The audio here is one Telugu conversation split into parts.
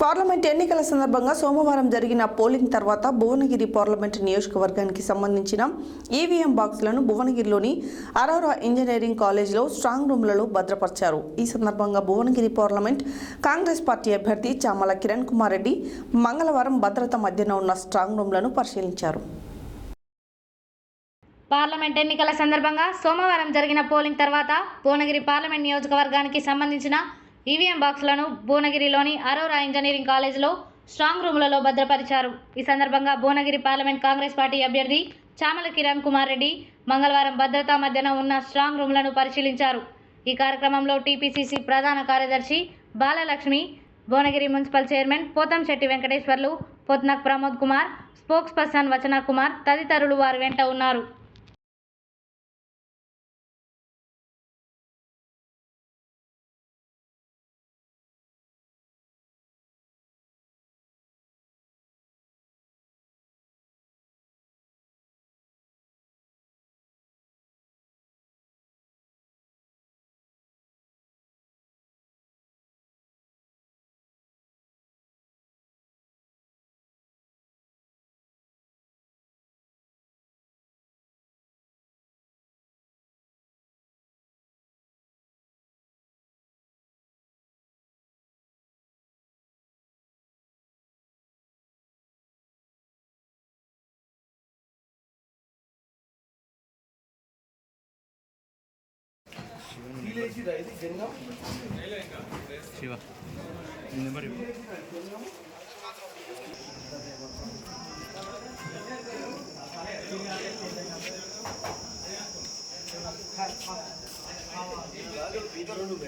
పార్లమెంట్ ఎన్నికల సందర్భంగా సోమవారం జరిగిన పోలింగ్ తర్వాత భువనగిరి పార్లమెంట్ నియోజకవర్గానికి సంబంధించిన ఈవీఎం బాక్సులను భువనగిరిలోని అరోరా ఇంజనీరింగ్ కాలేజీలో స్ట్రాంగ్ రూమ్లలో భద్రపరిచారు. ఈ సందర్భంగా భువనగిరి పార్లమెంట్ కాంగ్రెస్ పార్టీ అభ్యర్థి చామల కిరణ్ కుమార్ రెడ్డి మంగళవారం భద్రత మధ్యన ఉన్న స్ట్రాంగ్ రూమ్లను పరిశీలించారు. పార్లమెంట్ ఎన్నికల సందర్భంగా సోమవారం జరిగిన పోలింగ్ తర్వాత భువనగిరి పార్లమెంట్ నియోజకవర్గానికి సంబంధించిన ఈవీఎం బాక్సులను భువనగిరిలోని అరోరా ఇంజనీరింగ్ కాలేజీలో స్ట్రాంగ్ రూములలో భద్రపరిచారు. ఈ సందర్భంగా భువనగిరి పార్లమెంట్ కాంగ్రెస్ పార్టీ అభ్యర్థి చామల కిరణ్ కుమార్ రెడ్డి మంగళవారం భద్రతా మధ్యన ఉన్న స్ట్రాంగ్ రూమ్లను పరిశీలించారు. ఈ కార్యక్రమంలో టీపీసీసీ ప్రధాన కార్యదర్శి Balalakshmi Bhuvanagiri municipal chairman Pothamshetty Venkateshwarlu Pothnak Pramod Kumar spokesperson Vachana Kumar తదితరులు వారి వెంట ఉన్నారు. శివ. నెంబర్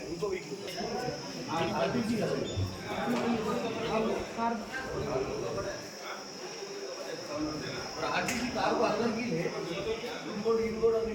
ఇంకో వీక్ ఆర్టీసీ కారు అందరికీ ఇంకోటి ఇంకోటి